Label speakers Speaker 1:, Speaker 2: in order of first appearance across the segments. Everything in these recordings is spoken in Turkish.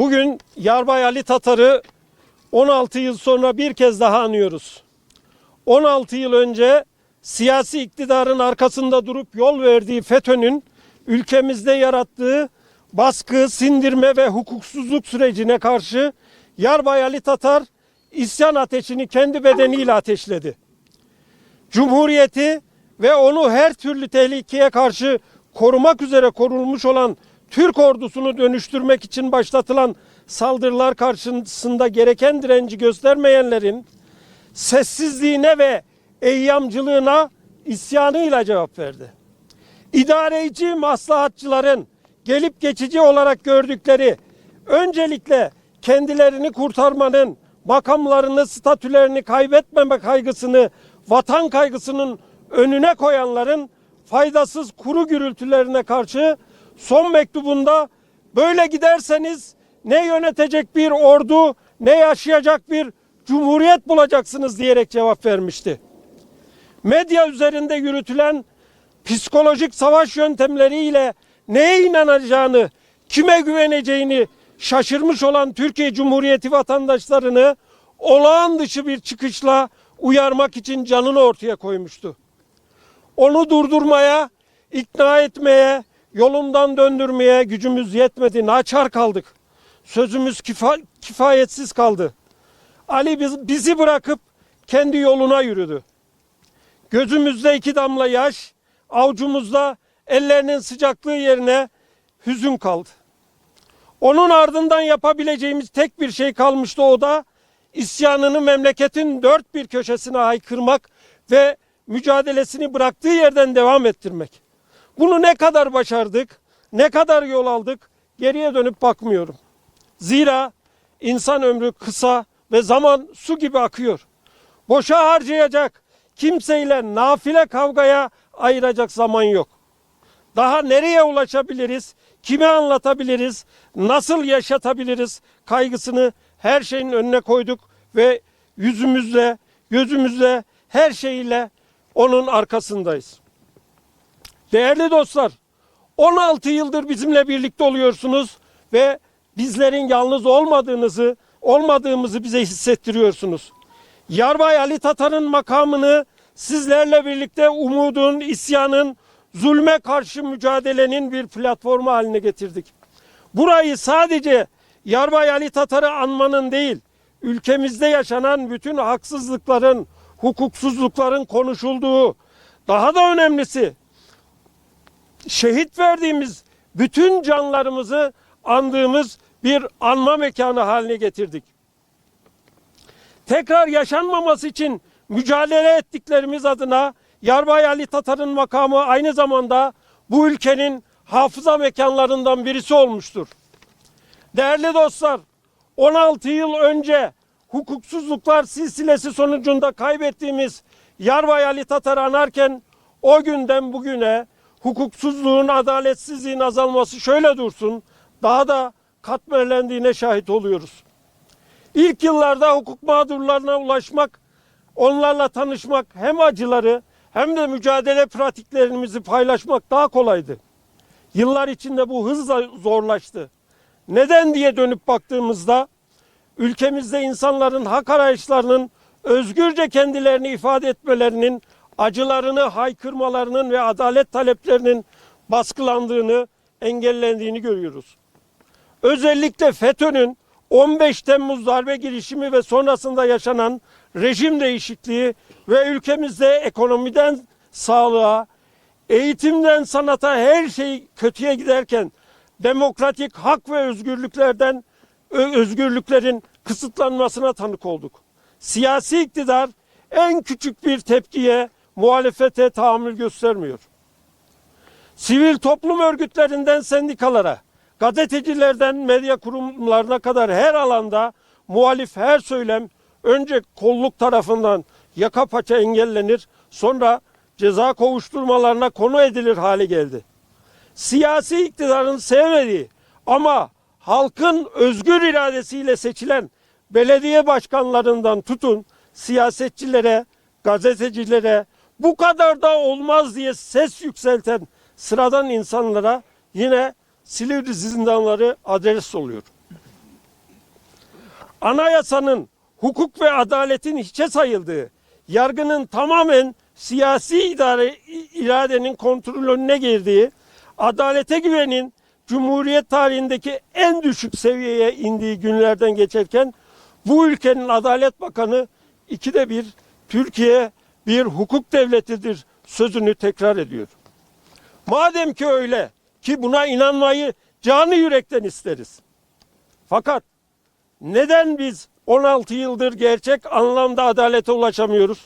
Speaker 1: Bugün Yarbay Ali Tatar'ı 16 yıl sonra bir kez daha anıyoruz. 16 yıl önce siyasi iktidarın arkasında durup yol verdiği FETÖ'nün ülkemizde yarattığı baskı, sindirme ve hukuksuzluk sürecine karşı Yarbay Ali Tatar isyan ateşini kendi bedeniyle ateşledi. Cumhuriyeti ve onu her türlü tehlikeye karşı korumak üzere korulmuş olan Türk ordusunu dönüştürmek için başlatılan saldırılar karşısında gereken direnci göstermeyenlerin sessizliğine ve eyyamcılığına isyanıyla cevap verdi. İdareci maslahatçıların gelip geçici olarak gördükleri öncelikle kendilerini kurtarmanın makamlarını, statülerini kaybetmeme kaygısını, vatan kaygısının önüne koyanların faydasız kuru gürültülerine karşı son mektubunda böyle giderseniz ne yönetecek bir ordu ne yaşayacak bir cumhuriyet bulacaksınız diyerek cevap vermişti. Medya üzerinde yürütülen psikolojik savaş yöntemleriyle neye inanacağını, kime güveneceğini şaşırmış olan Türkiye Cumhuriyeti vatandaşlarını olağan dışı bir çıkışla uyarmak için canını ortaya koymuştu. Onu durdurmaya, ikna etmeye, yolundan döndürmeye gücümüz yetmedi. Naçar kaldık. Sözümüz kifa- kifayetsiz kaldı. Ali biz- bizi bırakıp kendi yoluna yürüdü. Gözümüzde iki damla yaş, avucumuzda ellerinin sıcaklığı yerine hüzün kaldı. Onun ardından yapabileceğimiz tek bir şey kalmıştı o da isyanını memleketin dört bir köşesine haykırmak ve mücadelesini bıraktığı yerden devam ettirmek. Bunu ne kadar başardık, ne kadar yol aldık geriye dönüp bakmıyorum. Zira insan ömrü kısa ve zaman su gibi akıyor. Boşa harcayacak, kimseyle nafile kavgaya ayıracak zaman yok. Daha nereye ulaşabiliriz, kime anlatabiliriz, nasıl yaşatabiliriz kaygısını her şeyin önüne koyduk ve yüzümüzle, gözümüzle, her şeyle onun arkasındayız. Değerli dostlar, 16 yıldır bizimle birlikte oluyorsunuz ve bizlerin yalnız olmadığınızı, olmadığımızı bize hissettiriyorsunuz. Yarbay Ali Tatar'ın makamını sizlerle birlikte umudun, isyanın, zulme karşı mücadelenin bir platformu haline getirdik. Burayı sadece Yarbay Ali Tatar'ı anmanın değil, ülkemizde yaşanan bütün haksızlıkların, hukuksuzlukların konuşulduğu, daha da önemlisi şehit verdiğimiz bütün canlarımızı andığımız bir anma mekanı haline getirdik. Tekrar yaşanmaması için mücadele ettiklerimiz adına Yarbay Ali Tatar'ın makamı aynı zamanda bu ülkenin hafıza mekanlarından birisi olmuştur. Değerli dostlar, 16 yıl önce hukuksuzluklar silsilesi sonucunda kaybettiğimiz Yarbay Ali Tatar'ı anarken o günden bugüne hukuksuzluğun, adaletsizliğin azalması şöyle dursun, daha da katmerlendiğine şahit oluyoruz. İlk yıllarda hukuk mağdurlarına ulaşmak, onlarla tanışmak hem acıları hem de mücadele pratiklerimizi paylaşmak daha kolaydı. Yıllar içinde bu hızla zorlaştı. Neden diye dönüp baktığımızda ülkemizde insanların hak arayışlarının özgürce kendilerini ifade etmelerinin, acılarını haykırmalarının ve adalet taleplerinin baskılandığını, engellendiğini görüyoruz. Özellikle FETÖ'nün 15 Temmuz darbe girişimi ve sonrasında yaşanan rejim değişikliği ve ülkemizde ekonomiden sağlığa, eğitimden sanata her şey kötüye giderken demokratik hak ve özgürlüklerden özgürlüklerin kısıtlanmasına tanık olduk. Siyasi iktidar en küçük bir tepkiye, muhalefete tahammül göstermiyor. Sivil toplum örgütlerinden sendikalara, gazetecilerden medya kurumlarına kadar her alanda muhalif her söylem önce kolluk tarafından yaka paça engellenir, sonra ceza kovuşturmalarına konu edilir hale geldi. Siyasi iktidarın sevmediği ama halkın özgür iradesiyle seçilen belediye başkanlarından tutun siyasetçilere, gazetecilere bu kadar da olmaz diye ses yükselten sıradan insanlara yine Silivri zindanları adres oluyor. anayasanın hukuk ve adaletin hiçe sayıldığı, yargının tamamen siyasi idare, iradenin kontrolüne girdiği, adalete güvenin Cumhuriyet tarihindeki en düşük seviyeye indiği günlerden geçerken bu ülkenin Adalet Bakanı ikide bir Türkiye bir hukuk devletidir sözünü tekrar ediyor. Madem ki öyle ki buna inanmayı canı yürekten isteriz. Fakat neden biz 16 yıldır gerçek anlamda adalete ulaşamıyoruz?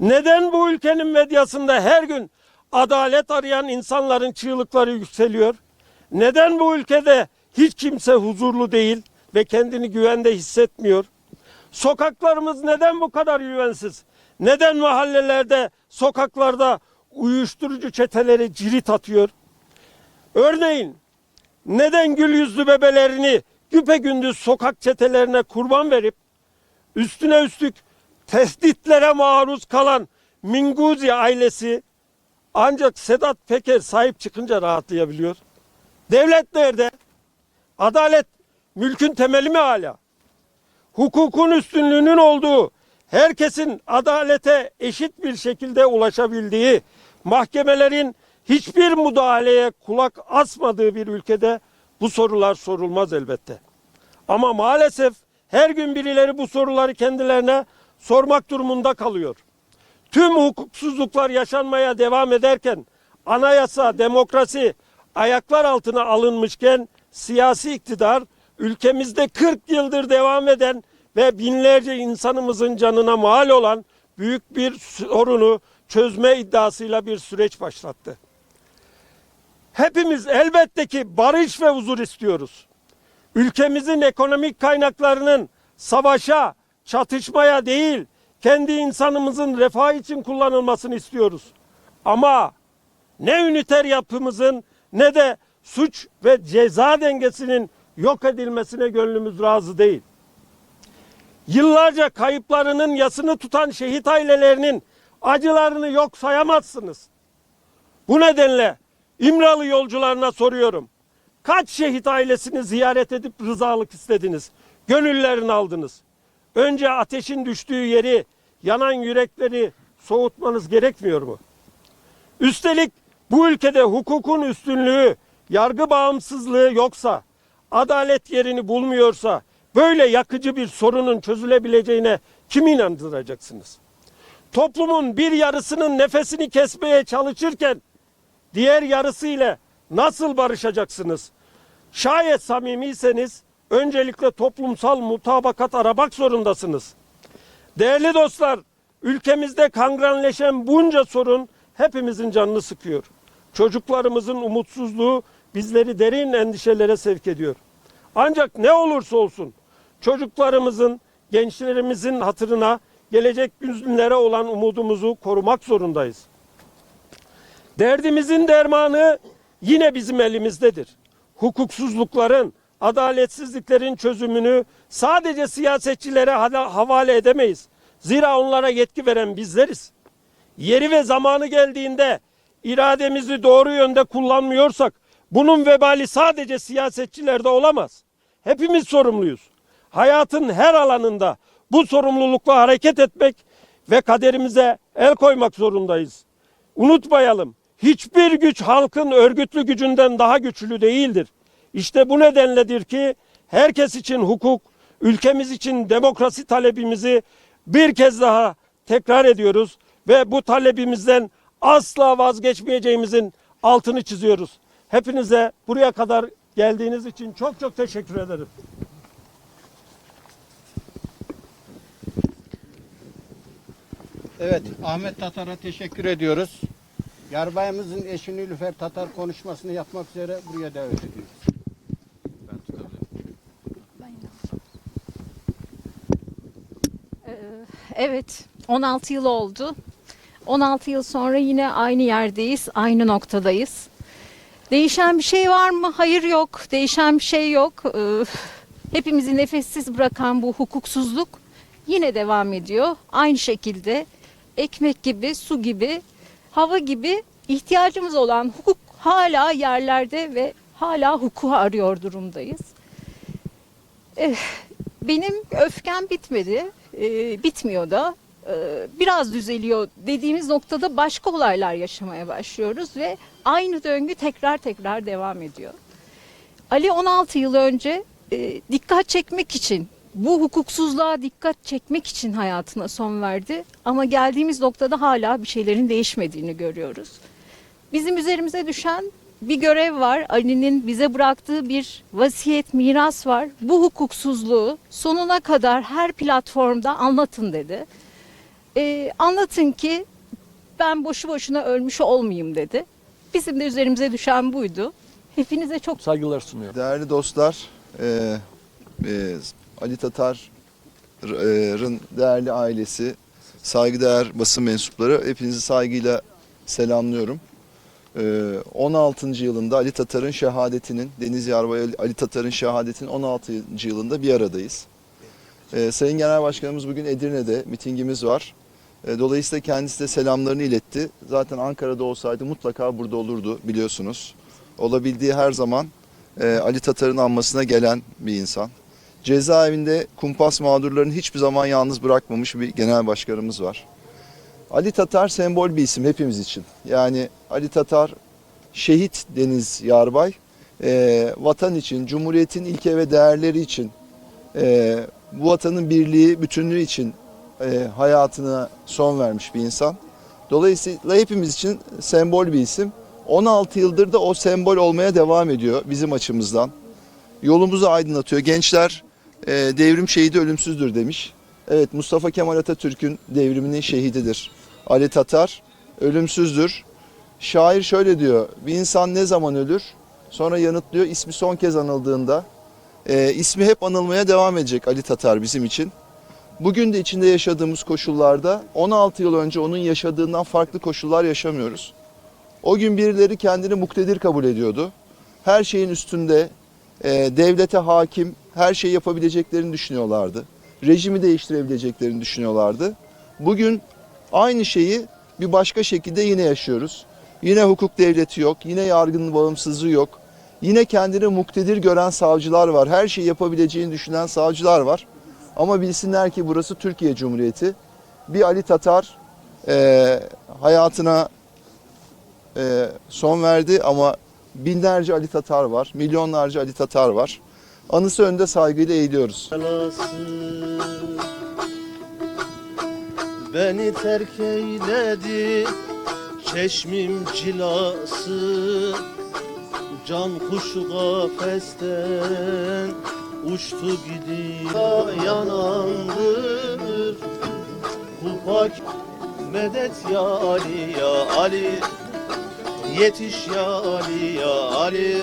Speaker 1: Neden bu ülkenin medyasında her gün adalet arayan insanların çığlıkları yükseliyor? Neden bu ülkede hiç kimse huzurlu değil ve kendini güvende hissetmiyor? Sokaklarımız neden bu kadar güvensiz? Neden mahallelerde, sokaklarda uyuşturucu çeteleri cirit atıyor? Örneğin neden gül yüzlü bebelerini güpegündüz sokak çetelerine kurban verip üstüne üstlük tehditlere maruz kalan Minguzi ailesi ancak Sedat Peker sahip çıkınca rahatlayabiliyor. Devlet nerede? Adalet mülkün temeli mi hala? Hukukun üstünlüğünün olduğu, herkesin adalete eşit bir şekilde ulaşabildiği, mahkemelerin hiçbir müdahaleye kulak asmadığı bir ülkede bu sorular sorulmaz elbette. Ama maalesef her gün birileri bu soruları kendilerine sormak durumunda kalıyor. Tüm hukuksuzluklar yaşanmaya devam ederken anayasa, demokrasi ayaklar altına alınmışken siyasi iktidar ülkemizde 40 yıldır devam eden ve binlerce insanımızın canına mal olan büyük bir sorunu çözme iddiasıyla bir süreç başlattı. Hepimiz elbette ki barış ve huzur istiyoruz. Ülkemizin ekonomik kaynaklarının savaşa, çatışmaya değil, kendi insanımızın refah için kullanılmasını istiyoruz. Ama ne üniter yapımızın ne de suç ve ceza dengesinin yok edilmesine gönlümüz razı değil. Yıllarca kayıplarının yasını tutan şehit ailelerinin acılarını yok sayamazsınız. Bu nedenle İmralı yolcularına soruyorum. Kaç şehit ailesini ziyaret edip rızalık istediniz? Gönüllerini aldınız. Önce ateşin düştüğü yeri, yanan yürekleri soğutmanız gerekmiyor mu? Üstelik bu ülkede hukukun üstünlüğü, yargı bağımsızlığı yoksa, adalet yerini bulmuyorsa böyle yakıcı bir sorunun çözülebileceğine kimi inandıracaksınız? Toplumun bir yarısının nefesini kesmeye çalışırken diğer yarısı ile nasıl barışacaksınız? Şayet samimiyseniz öncelikle toplumsal mutabakat aramak zorundasınız. Değerli dostlar, ülkemizde kangrenleşen bunca sorun hepimizin canını sıkıyor. Çocuklarımızın umutsuzluğu bizleri derin endişelere sevk ediyor. Ancak ne olursa olsun çocuklarımızın, gençlerimizin hatırına gelecek günlere olan umudumuzu korumak zorundayız. Derdimizin dermanı yine bizim elimizdedir. Hukuksuzlukların, adaletsizliklerin çözümünü sadece siyasetçilere hava- havale edemeyiz. Zira onlara yetki veren bizleriz. Yeri ve zamanı geldiğinde irademizi doğru yönde kullanmıyorsak bunun vebali sadece siyasetçilerde olamaz. Hepimiz sorumluyuz. Hayatın her alanında bu sorumlulukla hareket etmek ve kaderimize el koymak zorundayız. Unutmayalım. Hiçbir güç halkın örgütlü gücünden daha güçlü değildir. İşte bu nedenledir ki herkes için hukuk, ülkemiz için demokrasi talebimizi bir kez daha tekrar ediyoruz ve bu talebimizden asla vazgeçmeyeceğimizin altını çiziyoruz. Hepinize buraya kadar geldiğiniz için çok çok teşekkür ederim.
Speaker 2: Evet, Ahmet Tatar'a teşekkür ediyoruz. Yarbayımızın eşi Nilüfer Tatar konuşmasını yapmak üzere buraya davet ediyoruz.
Speaker 3: Evet, 16 yıl oldu. 16 yıl sonra yine aynı yerdeyiz, aynı noktadayız. Değişen bir şey var mı? Hayır yok. Değişen bir şey yok. Ee, Hepimizi nefessiz bırakan bu hukuksuzluk yine devam ediyor. Aynı şekilde ekmek gibi, su gibi, hava gibi ihtiyacımız olan hukuk hala yerlerde ve hala hukuku arıyor durumdayız. Eh, benim öfkem bitmedi. Ee, bitmiyor da. Ee, biraz düzeliyor dediğimiz noktada başka olaylar yaşamaya başlıyoruz ve aynı döngü tekrar tekrar devam ediyor. Ali 16 yıl önce e, dikkat çekmek için bu hukuksuzluğa dikkat çekmek için hayatına son verdi. Ama geldiğimiz noktada hala bir şeylerin değişmediğini görüyoruz. Bizim üzerimize düşen bir görev var. Ali'nin bize bıraktığı bir vasiyet, miras var. Bu hukuksuzluğu sonuna kadar her platformda anlatın dedi. Ee, anlatın ki ben boşu boşuna ölmüş olmayayım dedi. Bizim de üzerimize düşen buydu. Hepinize çok
Speaker 4: saygılar sunuyorum.
Speaker 5: Değerli dostlar, e, e, Ali Tatar'ın değerli ailesi, saygıdeğer basın mensupları hepinizi saygıyla selamlıyorum. E, 16. yılında Ali Tatar'ın şehadetinin, Deniz Yarbay Ali Tatar'ın şehadetinin 16. yılında bir aradayız. E, Sayın Genel Başkanımız bugün Edirne'de mitingimiz var. E, Dolayısıyla kendisi de selamlarını iletti. Zaten Ankara'da olsaydı mutlaka burada olurdu biliyorsunuz. Olabildiği her zaman e, Ali Tatar'ın anmasına gelen bir insan. Cezaevinde kumpas mağdurlarını hiçbir zaman yalnız bırakmamış bir genel başkanımız var. Ali Tatar sembol bir isim hepimiz için. Yani Ali Tatar şehit Deniz Yarbay e, vatan için, cumhuriyetin ilke ve değerleri için, e, bu vatanın birliği, bütünlüğü için e, hayatına son vermiş bir insan. Dolayısıyla hepimiz için sembol bir isim. 16 yıldır da o sembol olmaya devam ediyor bizim açımızdan. Yolumuzu aydınlatıyor. Gençler e, devrim şehidi ölümsüzdür demiş. Evet Mustafa Kemal Atatürk'ün devriminin şehididir. Ali Tatar ölümsüzdür. Şair şöyle diyor. Bir insan ne zaman ölür? Sonra yanıtlıyor ismi son kez anıldığında. E, ismi hep anılmaya devam edecek Ali Tatar bizim için. Bugün de içinde yaşadığımız koşullarda 16 yıl önce onun yaşadığından farklı koşullar yaşamıyoruz. O gün birileri kendini muktedir kabul ediyordu. Her şeyin üstünde e, devlete hakim, her şeyi yapabileceklerini düşünüyorlardı. Rejimi değiştirebileceklerini düşünüyorlardı. Bugün aynı şeyi bir başka şekilde yine yaşıyoruz. Yine hukuk devleti yok, yine yargının bağımsızlığı yok. Yine kendini muktedir gören savcılar var. Her şeyi yapabileceğini düşünen savcılar var. Ama bilsinler ki burası Türkiye Cumhuriyeti. Bir Ali Tatar e, hayatına e, son verdi ama binlerce Ali Tatar var, milyonlarca Ali Tatar var. Anısı önünde saygıyla eğiliyoruz.
Speaker 6: Beni terk eyledi Çeşmim cilası Can kuşu kafesten Uçtu gidiyor yanandır. Kupak medet ya Ali ya Ali. Yetiş ya Ali ya Ali